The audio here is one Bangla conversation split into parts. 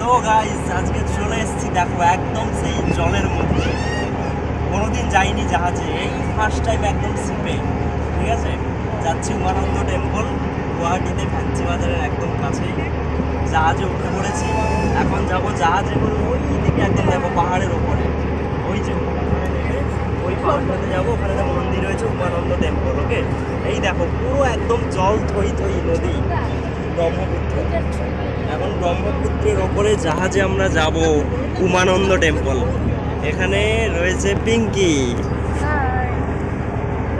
তো গাইস আজকে চলে এসেছি, দেখো, একদম সেই জলের মধ্যে। কোনোদিন যাইনি জাহাজে, এই ফার্স্ট টাইম একদম শিপে ঠিক আছে? যাচ্ছি উমানন্দ টেম্পল গুয়াহাটিতে ফ্যান্সি বাজারের একদম কাছেই জাহাজে উঠে পড়েছি। এখন যাব জাহাজে ওই দিকে একদম দেখো, পাহাড়ের ওপরে ওই যে, ওই পাহাড়টাতে যাব, ওখানে একটা মন্দির রয়েছে, উমানন্দ টেম্পল ওকে এই দেখো, পুরো একদম জল থই থই নদী। ব্রহ্মপুত্র। এখন ব্রহ্মপুত্রের ওপরে জাহাজে আমরা যাব উমানন্দ টেম্পল। এখানে রয়েছে পিঙ্কি।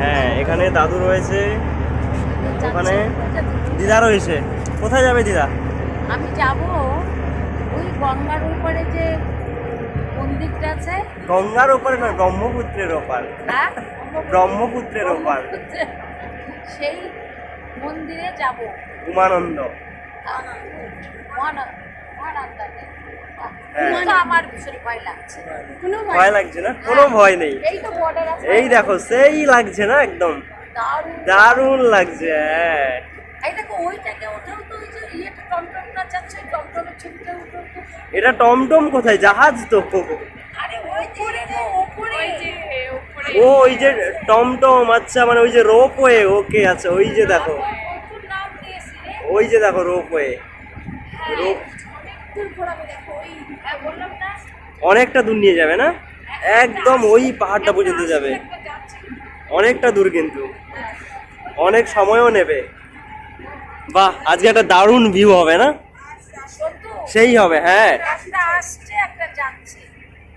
হ্যাঁ এখানে দাদু রয়েছে। ওখানে দিদা রয়েছে। কোথায় যাবে দিদা? আমি যাব ওই গঙ্গার উপরে যে মন্দিরটা আছে। গঙ্গার ওপারে না ব্রহ্মপুত্রের ওপার। হ্যাঁ? ব্রহ্মপুত্রের ওপার। সেই মন্দিরে যাব। উমানন্দ। হ্যাঁ। ভয় লাগছে। কোনো ভয় লাগছে না? কোনো ভয় নেই। এই তো বর্ডার আছে। এই দেখো সেই লাগছে না একদম। দারুণ। লাগছে হ্যাঁ। এই দেখো ওইটাকে ওঠাও তো ওই যে ইয়েটা টমটমটা যাচ্ছে ওই টমটমের ছবিটা উঠো তো। এটা টমটম কোথায়? জাহাজ তো। আরে ওই যে গো, ওপরে। ও ওই যে টমটম আচ্ছা মানে ওই যে রোপওয়ে ওকে আচ্ছা ওই যে দেখো। ওই যে দেখো রোপ ওই হ্যাঁ না। অনেকটা দূর নিয়ে যাবে না? একদম ওই পাহাড়টা পর্যন্ত যাবে। অনেকটা দূর কিন্তু। অনেক সময়ও নেবে। বাহ আজকে একটা দারুণ ভিউ হবে না? সেই হবে হ্যাঁ।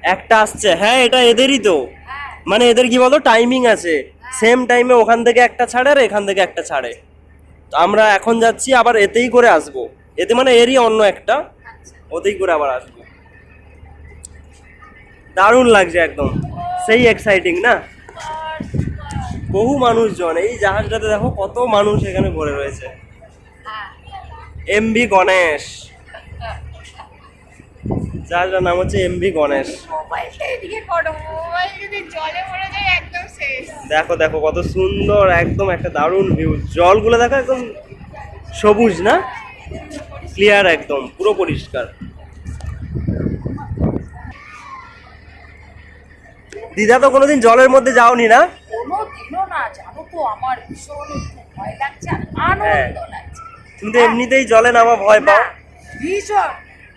একটা আসছে হ্যাঁ এটা এদেরই তো। হ্যাঁ। মানে এদের কি বলতো টাইমিং আছে। সেম টাইমে ওখান থেকে একটা ছাড়ে আর এখান থেকে একটা ছাড়ে। তো আমরা এখন যাচ্ছি আবার এতেই করে আসব। এতে মানে এরই অন্য একটা। ওতেই করে আবার আসব। দারুণ লাগছে একদম। সেই এক্সাইটিং না? বহু মানুষজন এই জাহাজটাতে দেখো কত মানুষ এখানে ভরে রয়েছে। এম ভি গণেশ জাহাজটার নাম হচ্ছে এমভি গণেশ। মোবাইলটা এদিকে করো মোবাইল যদি জলে পড়ে যায় একদম শেষ। দেখো দেখো কত সুন্দর একদম একটা দারুণ ভিউ জলগুলো দেখো একদম সবুজ না? ক্লিয়ার একদম পুরো পরিষ্কার। দিদা তো কোনোদিন জলের মধ্যে যাওনি না? কোনো না জানো তো আমার ভীষণ ভয় লাগছে হ্যাঁ। আনন্দ লাগছে। তুমি তো এমনিতেই জলে নামা ভয় পাও। ভীষণ।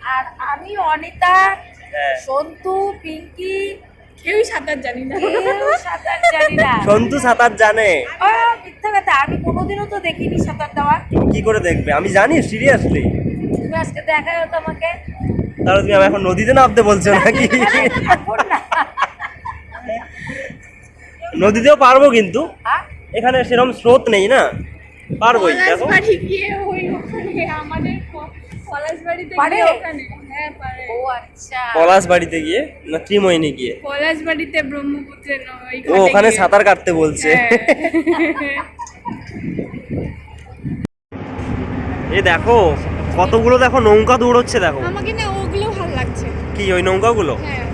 আর আমি অনিতা হ্যাঁ। সন্তু পিঙ্কি। কেউই সাঁতার জানি না। কেউ সাঁতার জানি না। সন্তু সাঁতার জানে। মিথ্যা কথা আমি কোনোদিনও তো দেখিনি সাঁতার দেওয়া কি করে দেখবে? আমি জানি সিরিয়াসলি তুমি আজকে দেখাও তো আমাকে। তাহলে তুমি এখন নদীতে নামতে বলছো নাকি? নদীতেও পারব কিন্তু। হ্যাঁ? এখানে সেরকম স্রোত নেই না। পারবোই দেখো পলাশবাড়ি গিয়ে ওই ওখানে আমাদের প- পলাশবাড়িতে পারে? গিয়ে ওখানে। হ্যাঁ পারে। ও আচ্ছা। পলাশ বাড়িতে গিয়ে না ত্রিময়নী গিয়ে? পলাশবাড়িতে ব্রহ্মপুত্রের ন- ওই ও ওখানে। সাঁতার কাটতে বলছে। হ্যাঁ। এই দেখো কতগুলো দেখো নৌকা দৌড়চ্ছে দেখো। আমাকে না ওগুলো ভালো লাগছে। কি ওই নৌকাগুলো? হ্যাঁ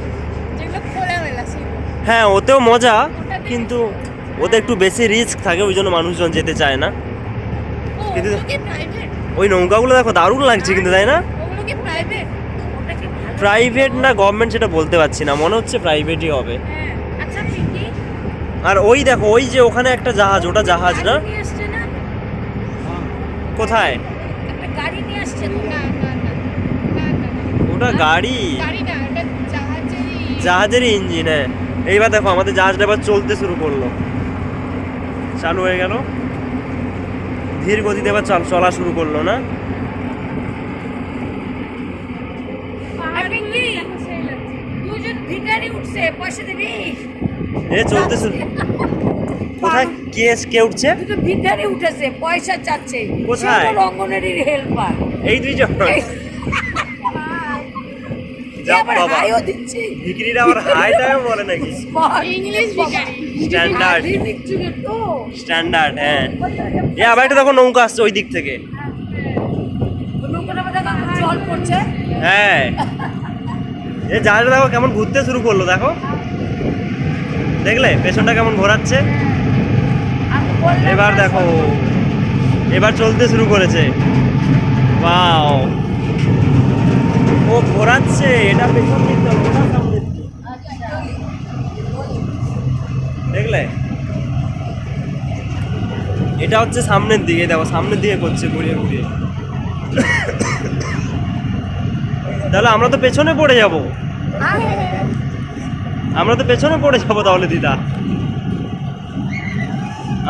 হ্যাঁ ওতেও মজা কিন্তু ওতে একটু বেশি রিস্ক থাকে ওই জন্য মানুষজন যেতে চায় না। কিন্তু- প্রাইভেট ওই নৌকাগুলো দেখো দারুণ লাগছে কিন্তু তাই না? প্রাইভেট না গভর্নমেন্ট সেটা বলতে পারছি না মনে হচ্ছে প্রাইভেটই হবে। হ্যাঁ আচ্ছা আর ওই দেখো ওই যে ওখানে একটা জাহাজ ওটা জাহাজ না? কোথায়? ওটা গাড়ি? জাহাজেরই। ইঞ্জিন হ্যাঁ। এইবার দেখো আমাদের জাহাজটা এবার চলতে শুরু করল। চালু হয়ে গেল। ধীর গতিতে এবার চল চলা শুরু করল না। এ চলতে শুরু কোথায়? কে কে উঠছে? দুটো ভিখারি উঠেছে পয়সা চাচ্ছে। কোথায়? হেল্পার এই দুইজন। যা বাবা। হাইও দিচ্ছে। বিক্রির আবার হাইটাও বলে নাকি? ইংলিশ ভিখারি। স্ট্যান্ডার্ড স্ট্যান্ডার্ড হ্যাঁ এ আবার একটা দেখো নৌকা আসছে ওই দিক থেকে। পড়ছে। হ্যাঁ। এ জাহাজটা দেখো কেমন ঘুরতে শুরু করল দেখো। দেখলে? পেছনটা কেমন ঘোরাচ্ছে? এবার দেখো। এবার চলতে শুরু করেছে। ওয়াও। ও ঘোরাচ্ছে এটা পেছন দিক দেখলে এটা হচ্ছে সামনের দিকে দেখো সামনের দিকে করছে ঘুরিয়ে ঘুরিয়ে। তাহলে আমরা তো পেছনে পড়ে যাব। আমরা তো পেছনে পড়ে যাব তাহলে দিদা।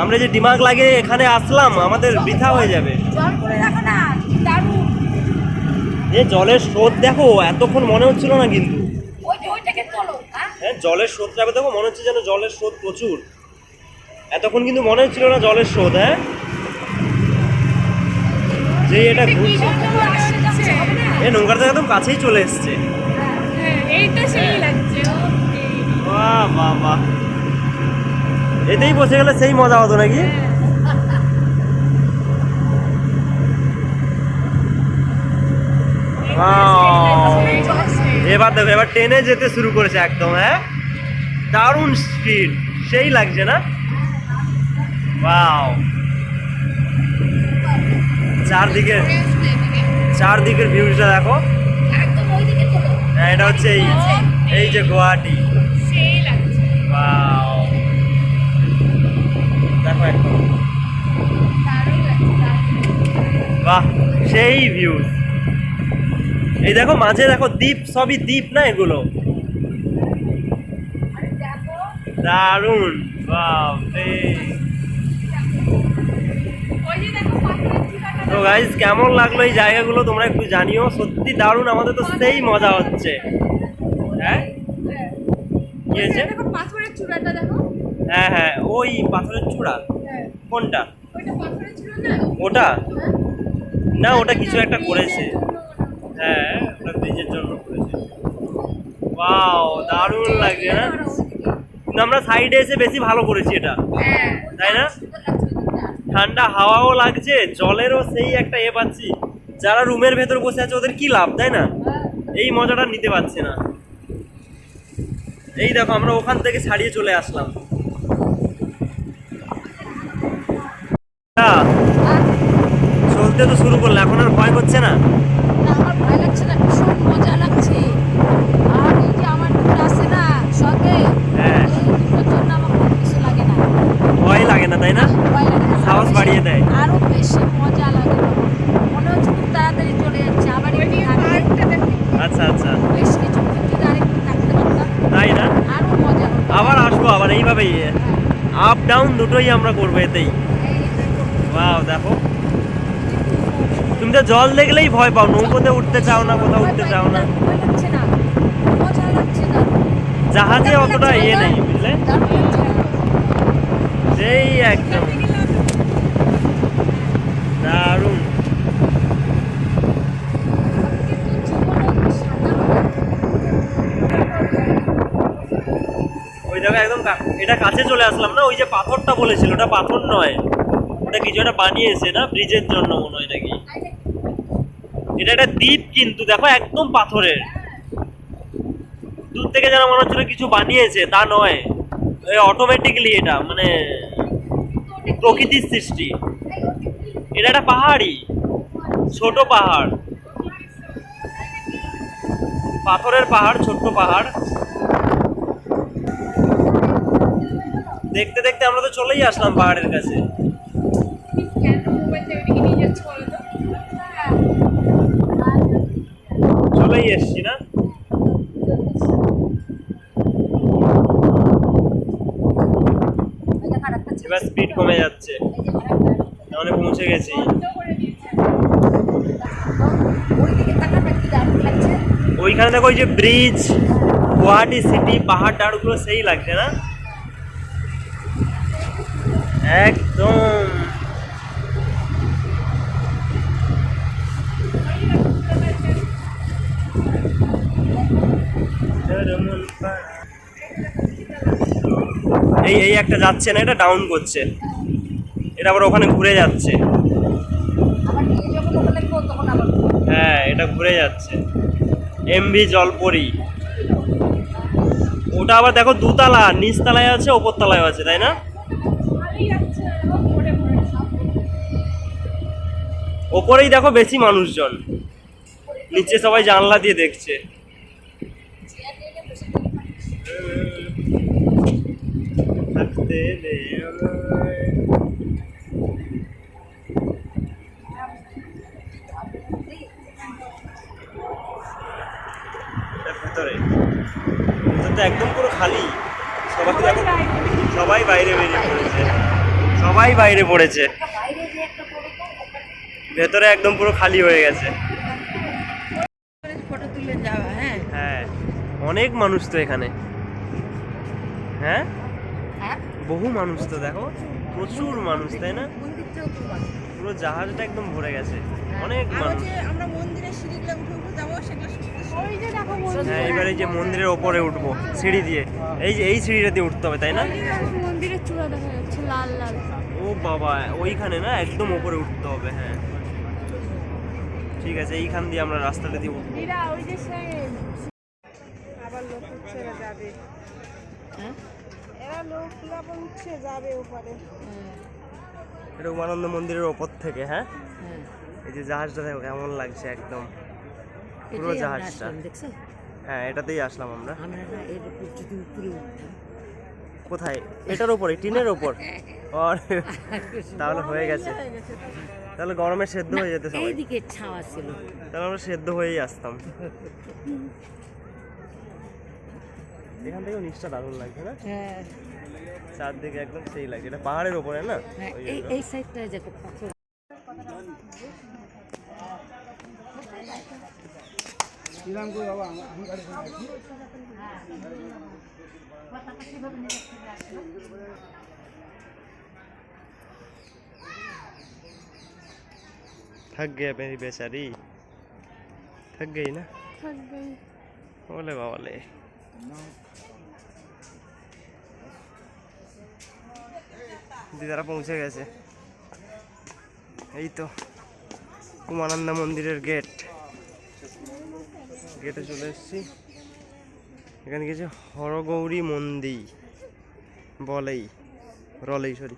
আমরা যে ডিমাগ লাগে এখানে আসলাম আমাদের বৃথা হয়ে যাবে। এ জলের স্রোত দেখো এতক্ষণ মনে হচ্ছিল না কিন্তু ওই যে ওইটাকে তোলো হ্যাঁ হ্যাঁ জলের স্রোত যাবে দেখো মনে হচ্ছে যেন জলের স্রোত প্রচুর। এতক্ষণ কিন্তু মনে হচ্ছিল না জলের স্রোত হ্যাঁ? যে এটা ঘুরছে। এ, নৌকাটা একদম কাছেই চলে এসছে। বাহ বাহ বাহ। এতেই বসে গেলে সেই মজা হতো নাকি? এবার দেখো এবার ট্রেনে যেতে শুরু করেছে একদম হ্যাঁ? দারুণ স্পিড সেই লাগছে না? চারদিকে চারদিকের ভিউটা দেখো। হ্যাঁ এটা হচ্ছে এই এই যে গুয়াহাটি। দেখো একদম। বাহ সেই ভিউ এই দেখো মাঝে দেখো দ্বীপ সবই দ্বীপ না এগুলো? দারুণ চূড়াটা তো গাইজ কেমন লাগল এই জায়গাগুলো তোমরা একটু জানিও। সত্যি দারুণ আমাদের তো সেই মজা হচ্ছে। হ্যাঁ? কি হয়েছে? হ্যাঁ হ্যাঁ ওই পাথরের চূড়া। কোনটা? ওটা? না ওটা কিছু একটা করেছে। হ্যাঁ দারুণ লাগছে না কিন্তু আমরা সাইডে এসে বেশি ভালো করেছি এটা। হ্যাঁ তাই না। ঠান্ডা হাওয়াও লাগছে জলেরও সেই একটা এ পাচ্ছি। যারা রুমের ভেতর বসে আছে ওদের কি লাভ তাই না? এই মজাটা নিতে পারছে না। এই দেখো আমরা ওখান থেকে ছাড়িয়ে চলে আসলাম। হ্যাঁ, চলতে তো শুরু করলে এখন আর ভয় করছে না? লাগছে না ভীষণ মজা লাগছে। আর এই যে আমার দুটো আছে না সঙ্গে হ্যাঁ। দুটোর জন্য আমার কোনো কিছু লাগে না। ভয় লাগে না তাই না? ভয় লাগে না সাহস বাড়িয়ে দেয়। আরও বেশি মজা লাগে। মনে হচ্ছে খুব তাড়াতাড়ি চলে যাচ্ছে। আবার আচ্ছা আচ্ছা। বেশ পারতাম। তাই না? আরও মজা আবার আসব আবার এইভাবেই। আপ ডাউন দুটোই আমরা করব এতেই। ওয়াও দেখো। তুমি তো জল দেখলেই ভয় পাও নৌকোতে উঠতে চাও না কোথাও উঠতে চাও না। জাহাজে অতটা ইয়ে নেই বুঝলে? সেই একদম। দারুণ। ওই দেখো একদম এটা কাছে চলে আসলাম না? ওই যে পাথরটা বলেছিল ওটা পাথর নয়। ওটা কিছু একটা বানিয়েছে না? ব্রিজের জন্য মনে হয় এটা একটা দ্বীপ কিন্তু, দেখো একদম পাথরের। দূর থেকে যেন মনে হচ্ছিল কিছু বানিয়েছে, তা নয়। অটোমেটিকলি এটা মানে প্রকৃতির সৃষ্টি। এটা একটা পাহাড়ি ছোট পাহাড়। পাথরের পাহাড়, ছোট্ট পাহাড়। দেখতে দেখতে আমরা তো চলেই আসলাম পাহাড়ের কাছে। চলেই এসছি, না। এবার স্পিড কমে যাচ্ছে। মানে পৌঁছে গেছি ওইখানে দেখো ওই যে ব্রিজ গুয়াহাটি সিটি পাহাড় টাড়গুলো সেই লাগছে, না একদম এই এই একটা যাচ্ছে না এটা ডাউন করছে। এটা আবার ওখানে ঘুরে যাচ্ছে। হ্যাঁ এটা ঘুরে যাচ্ছে। এমভি জলপরি। ওটা আবার দেখো দুতলা নিচতলায় আছে ওপর তলায় আছে তাই না? ওপরেই দেখো বেশি মানুষজন। নিচে সবাই জানলা দিয়ে দেখছে। দে ভিতরে একদম পুরো খালি। সবাই সবাই বাইরে বেরিয়ে পড়েছে। সবাই বাইরে পড়েছে। ভেতরে একদম পুরো খালি হয়ে গেছে। ফটো তুলে যাওয়া হ্যাঁ। হ্যাঁ অনেক মানুষ তো এখানে। হ্যাঁ? বহু মানুষ তো দেখো প্রচুর মানুষ তাই না? পুরো জাহাজটা একদম ভরে গেছে। অনেক মানুষ। আমরা মন্দিরের সিঁড়িগুলো উঠে উঠে যাব সেগুলো যে হ্যাঁ এবারে যে মন্দিরের ওপরে উঠবো সিঁড়ি দিয়ে। এই যে এই সিঁড়িটা দিয়ে উঠতে হবে তাই না? মন্দিরের চূড়া দেখা যাচ্ছে লাল লাল। ও বাবা ওইখানে না একদম ওপরে উঠতে হবে হ্যাঁ। ঠিক আছে এইখান দিয়ে আমরা রাস্তাটা দিয়ে উঠবো। এরা ওই যে সেই আবার লোক যাবে। হ্যাঁ? এরা আবার উঠছে যাবে ওপারে। এটা উমানন্দ মন্দিরের ওপর থেকে হ্যাঁ? এই যে জাহাজটা দেখো কেমন লাগছে একদম। পুরো জাহাজটা। হ্যাঁ এটাতেই আসলাম আমরা। উপর উপরে কোথায়? এটার উপরে টিনের ওপর আর তাহলে হয়ে গেছে। তাহলে গরমে সেদ্ধ হয়ে যেত সবাই। এইদিকে ছাওয়া ছিল। তাহলে আমরা সেদ্ধ হয়েই আসতাম। এখান থেকেও নিচটা দারুণ লাগছে না হ্যাঁ চারদিকে একদম সেই লাগছে এটা পাহাড়ের ওপরে না হ্যাঁ ওই এই জন্য। এই সাইডটায় দেখো পাথর थक गया मेरी बेचारी थक गई ना থাকবে ওলে বাবালে দিদারা পৌঁছে গেছে। এই তো উমানন্দ মন্দিরের গেট গেটে চলে এসেছি। এখানে কিছু হরগৌরী মন্দির বলেই, রলেই সরি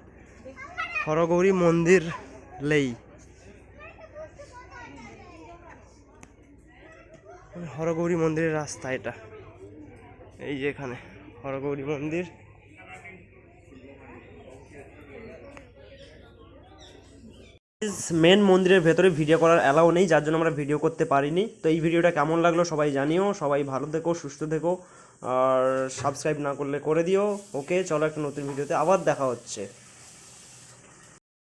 হরগৌরী মন্দির লেই। হরগৌরী মন্দিরের রাস্তা এটা। এই যে এখানে হরগৌরী মন্দির। মেন মন্দিরের ভেতরে ভিডিও করার অ্যালাউ নেই, যার জন্য আমরা ভিডিও করতে পারিনি। তো এই ভিডিওটা কেমন লাগল সবাই জানিও, সবাই ভালো থেকো, সুস্থ থেকো, আর সাবস্ক্রাইব না করলে করে দিও। ওকে চলো একটা নতুন ভিডিওতে আবার দেখা হচ্ছে।